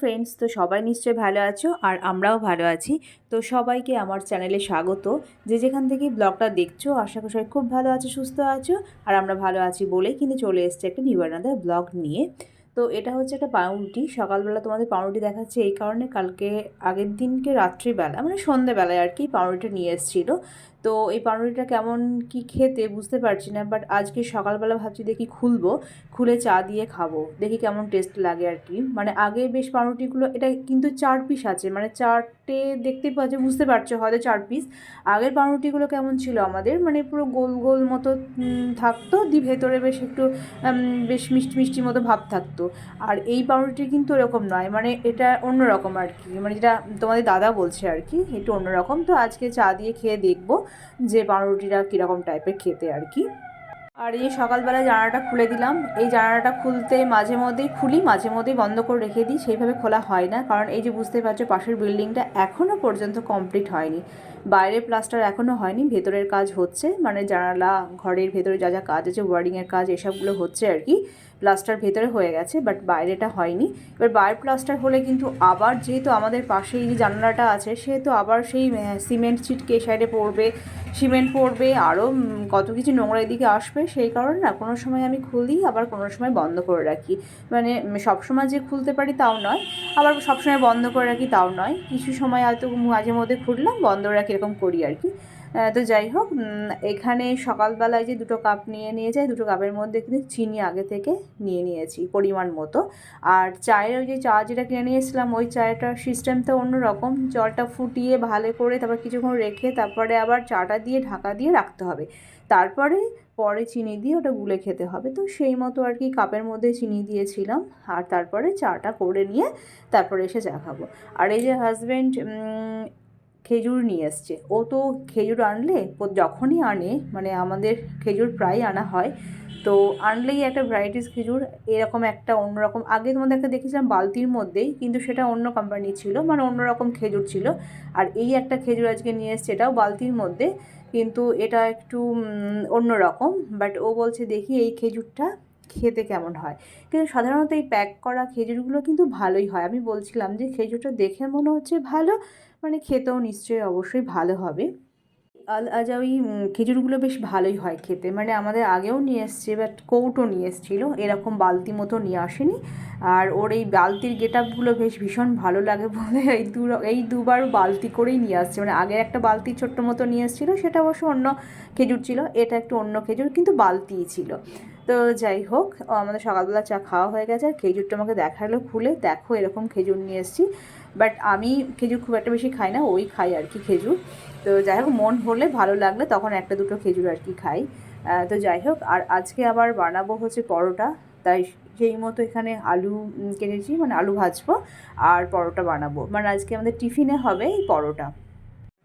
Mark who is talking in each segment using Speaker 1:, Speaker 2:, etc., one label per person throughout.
Speaker 1: Friends তো সবাই নিশ্চয়ই ভালো আছো আর আমরাও ভালো আছি। তো সবাইকে আমার চ্যানেলে স্বাগত। যে যেখান থেকে ব্লগটা দেখছ, আশা করি খুব ভালো আছো, সুস্থ আছো আর আমরা ভালো আছি বলেই কিন্তু চলে এসছে একটা নিবারণাদের ব্লগ নিয়ে। তো এটা হচ্ছে একটা পাউরুটি। সকালবেলা তোমাদের পাউরুটি দেখাচ্ছে এই কারণে কালকে আগের দিনকে রাত্রিবেলা মানে সন্ধেবেলায় আর কি পাউরুটিটা নিয়ে এসেছিল। তো এই পাউরুটিটা কেমন কি খেতে বুঝতে পারছি না বাট আজকে সকালবেলা ভাবছি দেখি খুলবো, খুলে চা দিয়ে খাব, দেখি কেমন টেস্ট লাগে আর কি। মানে আগে বেশ পাউরুটিগুলো, এটা কিন্তু চার পিস আছে মানে চারটে দেখতে পাচ্ছে, বুঝতে পারছ হয়তো চার পিস আগের পাউরুটিগুলো কেমন ছিল আমাদের মানে পুরো গোল গোল মতো থাকতো, দি ভেতরে বেশ একটু বেশ মিষ্টি মিষ্টি মতো ভাব থাকতো। আর এই পাউরুটি কিন্তু এরকম নয় মানে এটা অন্যরকম আর কি মানে যেটা তোমাদের দাদা বলছে আর কি, একটু অন্যরকম। তো আজকে চা দিয়ে খেয়ে দেখব যে পাউরুটিটা কীরকম টাইপের খেতে আর কি। আর এই সকালবেলা জানালাটা খুলে দিলাম, এই জানালাটা খুলতে মাঝে মধ্যেই খুলি, মাঝে মধ্যেই বন্ধ করে রেখে দিই, সেইভাবে খোলা হয় না, কারণ এই যে বুঝতে পারছ পাশের বিল্ডিংটা এখনও পর্যন্ত কমপ্লিট হয়নি। বাইরে প্লাস্টার এখনও হয়নি, ভেতরের কাজ হচ্ছে মানে জানালা, ঘরের ভেতরে যা যা কাজ আছে ওয়ারিংয়ের কাজ, এসবগুলো হচ্ছে আর কি প্লাস্টার ভেতরে হয়ে গেছে বাট বাইরেটা হয়নি। এবার বাইরের প্লাস্টার হলে কিন্তু আবার যেহেতু আমাদের পাশেই যে জানালাটা আছে, সেহেতু আবার সেই সিমেন্ট ছিটকে সাইডে পড়বে সিমেন্ট পড়বে, আরও কত কিছু নোংরা এদিকে আসবে, সেই কারণে না, কোনো সময় আমি খুলি, আবার কোনো সময় বন্ধ করে রাখি। মানে সবসময় যে খুলতে পারি তাও নয়, আবার সবসময় বন্ধ করে রাখি তাও নয়। কিছু সময় হয়তো মাঝে মধ্যে খুললাম, বন্ধ রাখি এরকম করি আর কি। তো যাই হোক এখানে সকালবেলায় যে দুটো কাপ নিয়ে নিয়ে যায় দুটো কাপের মধ্যে কিন্তু চিনি আগে থেকে নিয়ে নিয়েছি পরিমাণ মতো। আর চায়ের ওই যে চা যেটা কিনে নিয়েছিলাম ওই চায়টার সিস্টেমটা অন্যরকম জলটা ফুটিয়ে ভালো করে তারপর কিছুক্ষণ রেখে তারপরে আবার চাটা দিয়ে ঢাকা দিয়ে রাখতে হবে। তারপরে পরে চিনি দিয়ে ওটা গুলে খেতে হবে। তো সেই মতো আর কি কাপের মধ্যে চিনি দিয়েছিলাম। আর তারপরে চাটা করে নিয়ে তারপরে এসে চা খাব। আর এই যে হাজব্যান্ড খেজুর নিয়ে এসছে। ও তো খেজুর আনলে যখনই আনে মানে আমাদের খেজুর প্রায় আনা হয়, তো আনলেই একটা ভ্যারাইটিস খেজুর, এরকম একটা অন্যরকম আগে তোমাদের একটা দেখেছিলাম বালতির মধ্যেই, কিন্তু সেটা অন্য কোম্পানি ছিল মানে অন্যরকম খেজুর ছিল। আর এই একটা খেজুর আজকে নিয়ে এসছে, এটাও বালতির মধ্যে, কিন্তু এটা একটু অন্যরকম বাট ও বলছে, দেখি এই খেজুরটা। খেতে কেমন হয়। কিন্তু সাধারণত এই প্যাক করা খেজুরগুলো কিন্তু ভালোই হয়। আমি বলছিলাম যে খেজুরটা দেখে মনে হচ্ছে ভালো মানে খেতেও নিশ্চয়ই অবশ্যই ভালো হবে। আল আজাউই খেজুরগুলো বেশ ভালোই হয় খেতে। মানে আমাদের আগেও নিয়ে এসছে বাট কৌটো নিয়ে এসেছিল। এরকম বালতি মতো নিয়ে আসেনি। আর ওর এই বালতির গেট আপগুলো বেশ ভীষণ ভালো লাগে বলে এই দু, এই দুবার বালতি করেই নিয়ে আসছে। মানে আগে একটা বালতি ছোট্ট মতো নিয়ে এসেছিল, সেটা অবশ্য অন্য খেজুর ছিল, এটা একটু অন্য খেজুর, কিন্তু বালতিই ছিল। তো যাই হোক আমাদের সকালবেলা চা খাওয়া হয়ে গেছে, আর খেজুরটা আমাকে দেখাল খুলে, দেখো এরকম খেজুর নিয়ে এসেছি। বাট আমি খেজুর খুব একটা বেশি খাই না, ওই খাই আর কি খেজুর। তো যাই হোক, মন হলে ভালো লাগলে তখন একটা দুটো খেজুর আর কি খাই। তো যাই হোক, আর আজকে আবার বানাবো হচ্ছে পরোটা। তাই সেই মতো এখানে আলু কেটেছি মানে আলু ভাজবো আর পরোটা বানাবো। মানে আজকে আমাদের টিফিনে হবে এই পরোটা।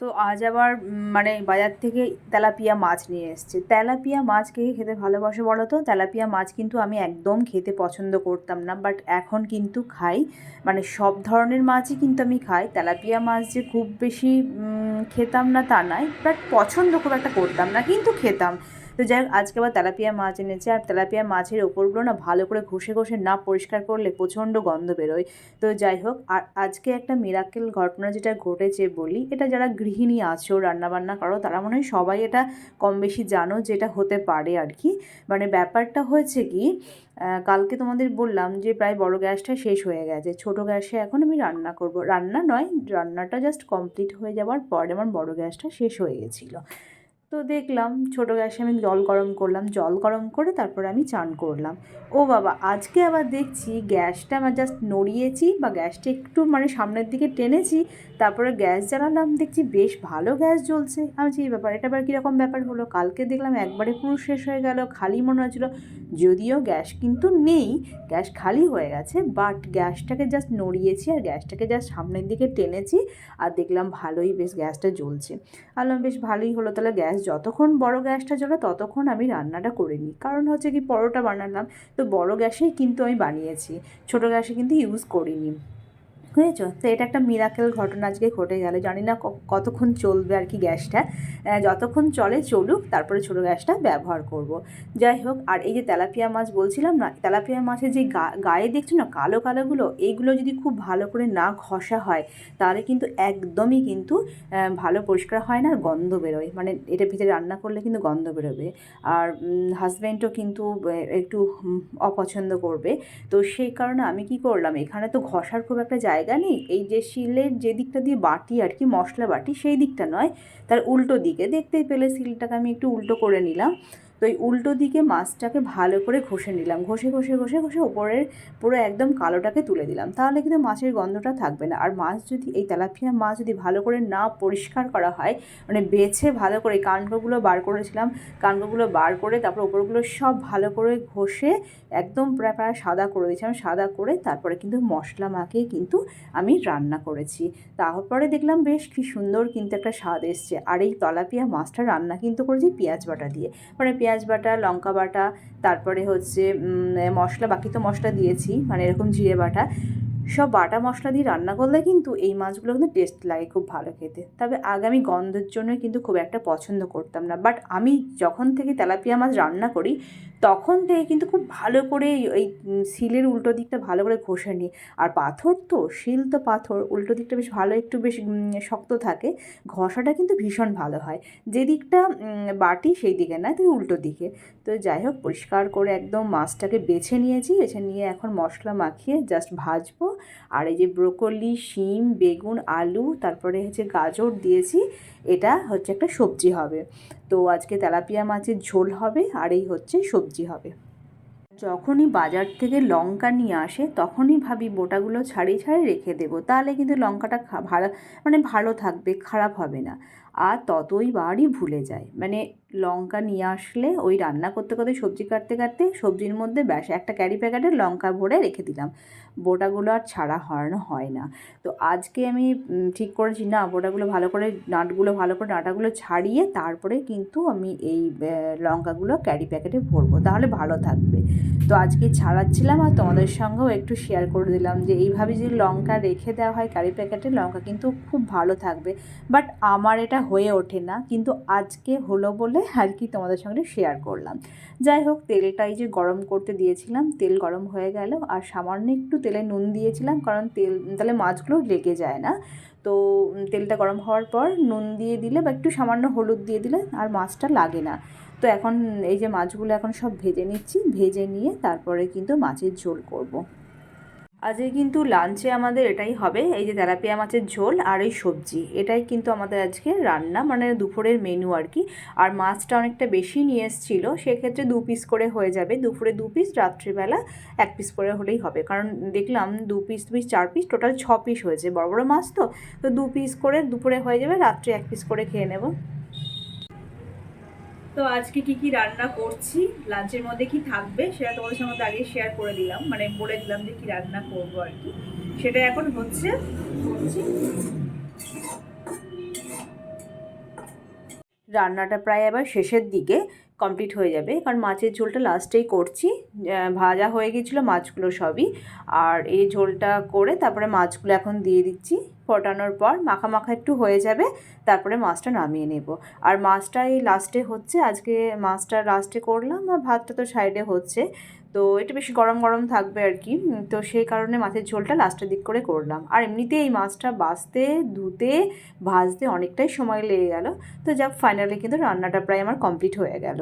Speaker 1: তো আজ আবার মানে বাজার থেকে তেলাপিয়া মাছ নিয়ে এসছে। তেলাপিয়া মাছ কে খেতে ভালোবাসে বলো তো? তেলাপিয়া মাছ কিন্তু আমি একদম খেতে পছন্দ করতাম না বাট এখন কিন্তু খাই। মানে সব ধরনের মাছই কিন্তু আমি খাই। তেলাপিয়া মাছ যে খুব বেশি খেতাম না তা নয় বাট পছন্দ খুব একটা করতাম না, কিন্তু খেতাম। তো যাই হোক, আজকে আবার তেলাপিয়া মাছ এনেছে। আর তেলাপিয়া মাছের ওপরগুলো না ভালো করে ঘষে ঘষে না পরিষ্কার করলে প্রচণ্ড গন্ধ বেরোয়। তো যাই হোক, আর আজকে একটা মিরাকেল ঘটনা যেটা ঘটেছে বলি, এটা যারা গৃহিণী আছো, রান্নাবান্না করো, তারা মনে হয় সবাই এটা কম বেশি জানো যেটা হতে পারে আর কি। মানে ব্যাপারটা হয়েছে কি কালকে তোমাদের বললাম যে প্রায় বড় গ্যাসটা শেষ হয়ে গেছে, ছোট গ্যাসে এখন আমি রান্না করব। রান্না নয়, রান্নাটা জাস্ট কমপ্লিট হয়ে যাওয়ার পরে আমার বড় গ্যাসটা শেষ হয়ে গেছিল। তো দেখলাম ছোটো গ্যাসে আমি জল গরম করলাম, জল গরম করে তারপরে আমি চান করলাম। ও বাবা, আজকে আবার দেখছি গ্যাসটা আমার জাস্ট নড়িয়েছি বা গ্যাসটা একটু মানে সামনের দিকে টেনেছি, তারপরে গ্যাস জ্বালালাম, দেখছি বেশ ভালো গ্যাস জ্বলছে। আমি এই ব্যাপার, এটা আবার কীরকম ব্যাপার হলো? কালকে দেখলাম একবারে পুরো শেষ হয়ে গেল, খালি মনে হচ্ছিল। যদিও গ্যাস কিন্তু নেই, গ্যাস খালি হয়ে গেছে বাট গ্যাসটাকে জাস্ট নড়িয়েছি আর গ্যাসটাকে জাস্ট সামনের দিকে টেনেছি আর দেখলাম ভালোই বেশ গ্যাসটা জ্বলছে। আলাম বেশ ভালোই হলো, তাহলে গ্যাস যতক্ষণ বড় গ্যাসটা জ্বলে ততক্ষণ আমি রান্নাটা করে নিই। কারণ হচ্ছে কি, পরোটা বানালাম, তো বড় গ্যাসেই কিন্তু আমি বানিয়েছি। ছোট গ্যাসে কিন্তু ইউজ করিনি। বুঝেছ তো এটা একটা মিরাকেল ঘটনা আজকে ঘটে গেল। জানি না কতক্ষণ চলবে আর কি গ্যাসটা। যতক্ষণ চলে চলুক, তারপরে ছোটো গ্যাসটা ব্যবহার করব। যাই হোক, আর এই যে তেলাপিয়া মাছ বলছিলাম না, তেলাপিয়া মাছের যে গা- গায়ে দেখছ না, কালো কালোগুলো এইগুলো যদি খুব ভালো করে না ঘষা হয়, তাহলে কিন্তু একদমই কিন্তু ভালো পরিষ্কার হয় না আর গন্ধ বেরোয়। মানে এটা ভিতরে রান্না করলে কিন্তু গন্ধ বেরোবে। আর হাজব্যান্ডও কিন্তু একটু অপছন্দ করবে। তো সেই কারণে আমি কি করলাম, এখানে তো ঘষার খুব একটা জায়গা নেই। এই যে শিলের যে দিকটা দিয়ে বাটি আর কি, মশলা বাটি, সেই দিকটা নয়, তার উল্টো দিকে। দেখতেই পেলে, শিলটাকে আমি একটু উল্টো করে নিলাম। তো এই উল্টো দিকে মাছটাকে ভালো করে ঘষে নিলাম। ঘষে ঘষে ঘষে ঘষে ওপরের পুরো একদম কালোটাকে তুলে দিলাম। তাহলে কিন্তু মাছের গন্ধটা থাকবে না। আর মাছ যদি, এই তেলাপিয়া মাছ যদি ভালো করে না পরিষ্কার করা হয় মানে বেছে ভালো করে কানকোগুলো বার করেছিলাম কানকোগুলো বার করে তারপর ওপরগুলো সব ভালো করে ঘষে একদম প্রায় প্রায় সাদা করে দিয়েছিলাম সাদা করে তারপরে কিন্তু মশলা মাখিয়ে কিন্তু আমি রান্না করেছি। তারপরে দেখলাম বেশ কি সুন্দর কিন্তু একটা স্বাদ এসছে। আর এই তলাপিয়া মাছটা রান্না কিন্তু করেছি পেঁয়াজ বাটা দিয়ে। মানে পেঁয়াজ বাটা লঙ্কা বাটা তারপরে হচ্ছে মশলা বাকি তো মশলা দিয়েছি মানে এরকম জিরে বাটা। সব বাটা মশলা দিয়ে রান্না করলে কিন্তু এই মাছগুলো কিন্তু টেস্ট লাগে খুব ভালো খেতে। তবে আগে আমি গন্ধের জন্য কিন্তু খুব একটা পছন্দ করতাম না। বাট আমি যখন থেকে তেলাপিয়া মাছ রান্না করি, তখন থেকে কিন্তু খুব ভালো করে এই শিলের উল্টো দিকটা ভালো করে ঘষে নিই। আর পাথর তো, শিল তো পাথর, উল্টো দিকটা বেশ ভালো, একটু বেশ শক্ত থাকে, ঘষাটা কিন্তু ভীষণ ভালো হয়। যে দিকটা বাটি সেই দিকে না, তুই উল্টো দিকে। তো যাই হোক, পরিষ্কার করে একদম মাছটাকে বেছে নিয়েছি, বেছে নিয়ে এখন মশলা মাখিয়ে জাস্ট ভাজবো। আর এই যে ব্রোকলি, শিম, বেগুন, আলু, তারপরে হচ্ছে গাজর দিয়েছি, এটা হচ্ছে একটা সবজি হবে। তো আজকে তেলাপিয়া মাছের ঝোল হবে আর এই হচ্ছে সবজি হবে। যখনই বাজার থেকে লঙ্কা নিয়ে আসে, তখনই ভাবি বোটাগুলো ছাড়িয়ে ছাড়িয়ে রেখে দেবো। তাহলে কিন্তু লঙ্কাটা ভালো মানে ভালো থাকবে, খারাপ হবে না। আর ততই বারই ভুলে যায়। মানে লঙ্কা নিয়ে আসলে ওই রান্না করতে করতে, সবজি কাটতে কাটতে, সবজির মধ্যে ব্যাস একটা ক্যারি প্যাকেটে লঙ্কা ভরে রেখে দিলাম। বোটাগুলো আর ছাড়া হরানো হয় না। তো আজকে আমি ঠিক করেছি না, বোটাগুলো ভালো করে, নাটগুলো ভালো করে, ডাঁটাগুলো ছাড়িয়ে তারপরে কিন্তু আমি এই লঙ্কাগুলো ক্যারি প্যাকেটে ভরবো। তাহলে ভালো থাকবে। তো আজকে ছাড়াচ্ছিলাম আর তোমাদের সঙ্গেও একটু শেয়ার করে দিলাম যে এইভাবে যদি লঙ্কা রেখে দেওয়া হয় ক্যারি প্যাকেটে, লঙ্কা কিন্তু খুব ভালো থাকবে। বাট আমার এটা হয়ে ওঠে না, কিন্তু আজকে হলো বলে আর কি তোমাদের সঙ্গে শেয়ার করলাম। যাই হোক, তেলটাই যে গরম করতে দিয়েছিলাম, তেল গরম হয়ে গেল আর সামান্য একটু তেলে নুন দিয়েছিলাম, কারণ তেল, তাহলে মাছগুলো লেগে যায় না। তো তেলটা গরম হওয়ার পর নুন দিয়ে দিলে বা একটু সামান্য হলুদ দিয়ে দিলে আর মাছটা লাগে না। তো এখন এই যে মাছগুলো এখন সব ভেজে নিচ্ছি, ভেজে নিয়ে তারপরে কিন্তু মাছের ঝোল করব। আজকে কিন্তু লাঞ্চে আমাদের এটাই হবে, এই যে তেলাপিয়া মাছের ঝোল আর এই সবজি। এটাই কিন্তু আমাদের আজকে রান্না মানে দুপুরের মেনু আর কি। আর মাছটা অনেকটা বেশি নিয়ে এসেছিল, সেক্ষেত্রে দু পিস করে হয়ে যাবে। দুপুরে দু পিস রাত্রিবেলা এক পিস করে হলেই হবে। কারণ দেখলাম দু পিস দু পিস চার পিস টোটাল ছ পিস হয়েছে। বড় বড় মাছ তো তো দু পিস করে দুপুরে হয়ে যাবে, রাত্রে এক পিস করে খেয়ে নেব। তো আজকে কি কি রান্না করছি? লাঞ্চের মধ্যে কি থাকবে? সেটা তোমাদের সঙ্গে আগে শেয়ার করে দিলাম। মানে বলে দিলাম যে কি রান্না করব আর কি। সেটা এখন হচ্ছে রান্নাটা প্রায় আবার শেষের দিকে। কমপ্লিট হয়ে যাবে। কারণ মাছের ঝোলটা লাস্টেই করছি। ভাজা হয়ে গেছিল মাছগুলো সবই। আর এই ঝোলটা করে তারপরে মাছগুলো এখন দিয়ে দিচ্ছি। ফোটানোর পর মাখা মাখা একটু হয়ে যাবে, তারপরে মাছটা নামিয়ে নেব। আর মাছটা এই লাস্টে হচ্ছে, আজকে মাছটা লাস্টে করলাম, আর ভাতটা তো সাইডে হচ্ছে। তো এটা বেশি গরম গরম থাকবে আর কি। তো সেই কারণে মাছের ঝোলটা লাস্টের দিক করে করলাম। আর এমনিতে এই মাছটা বাছতে ধুতে, ভাজতে অনেকটাই সময় লেগে গেল। তো যাক ফাইনালি কিন্তু রান্নাটা প্রায় আমার কমপ্লিট হয়ে গেল।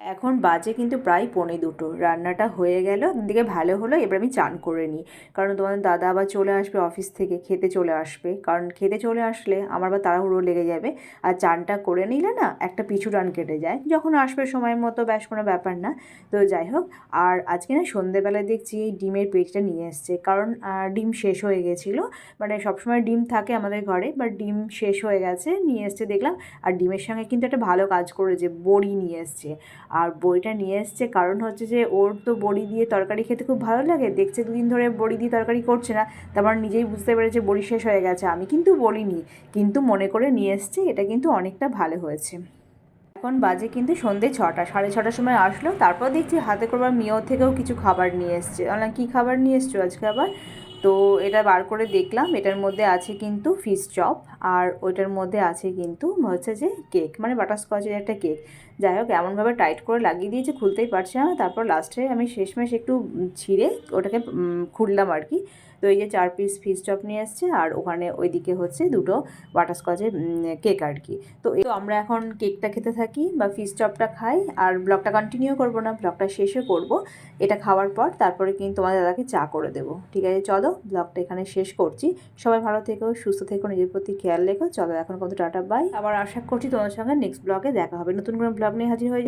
Speaker 1: এখন বাজে কিন্তু প্রায় পৌনে দুটো। রান্নাটা হয়ে গেল, দিকে ভালো হলো, এবার আমি চান করে নিই। কারণ তোমাদের দাদা আবার চলে আসবে অফিস থেকে, খেতে চলে আসবে। কারণ খেতে চলে আসলে আমার আবার তাড়াহুড়ো লেগে যাবে। আর চানটা করে নিলে না, একটা পিছু টান কেটে যায়। যখন আসবে সময় মতো, ব্যাস কোনো ব্যাপার না। তো যাই হোক, আর আজকে না সন্ধেবেলায় দেখছি এই ডিমের পেজটা নিয়ে এসছে। কারণ ডিম শেষ হয়ে গেছিল। মানে সবসময় ডিম থাকে আমাদের ঘরে, বাট ডিম শেষ হয়ে গেছে, নিয়ে এসছে দেখলাম। আর ডিমের সঙ্গে কিন্তু একটা ভালো কাজ করেছে, বড়ি নিয়ে এসছে। আর বড়িটা নিয়ে এসছে। কারণ হচ্ছে যে, ওর তো বড়ি দিয়ে তরকারি খেতে খুব ভালো লাগে। দেখছে দুদিন ধরে বড়ি দিয়ে তরকারি করছে না। তারপর নিজেই বুঝতে পেরেছে বড়ি শেষ হয়ে গেছে। আমি কিন্তু বলিনি। কিন্তু মনে করে নিয়ে এসছে, এটা কিন্তু অনেকটা ভালো হয়েছে। এখন বাজে কিন্তু সন্ধে ছটা, সাড়ে ছটার সময় আসলো। তারপর দেখছি হাতে করবার মেয়েও থেকেও কিছু খাবার নিয়ে এসছে। বললাম, কী খাবার নিয়ে এসছো আজকে আবার? তো এটা বার করে দেখলাম, এটার মধ্যে আছে কিন্তু ফিশ চপ আর ওইটার মধ্যে আছে কিন্তু হচ্ছে যে কেক মানে বাটারস্কচের একটা কেক যাই হোক, এমনভাবে টাইট করে লাগিয়ে দিয়েছে, খুলতেই পারছি না। তারপর লাস্টে আমি শেষমেশ একটু ছিঁড়ে ওটাকে খুললাম আর কি। তো এই যে চার পিস ফিশ চপ নিয়ে এসছে আর ওখানে ওইদিকে হচ্ছে দুটো বাটারস্কচের কেক আর কি। তো এই তো আমরা এখন কেকটা খেতে থাকি বা ফিশ চপটা খাই আর ব্লগটা কন্টিনিউ করব না ব্লগটা শেষে করব। এটা খাওয়ার পর তারপরে কিন্তু তোমাদের দাদাকে চা করে দেবো। ঠিক আছে, চলো ব্লগটা এখানে শেষ করছি। সবাই ভালো থেকো, সুস্থ থেকো, নিজের প্রতি খেয়াল রেখো। চলো এখন কত টাটা বাই আবার আশা করছি তোমার সঙ্গে নেক্সট ব্লগে দেখা হবে। নতুন কোনো ব্লগ নিয়ে হাজির হয়ে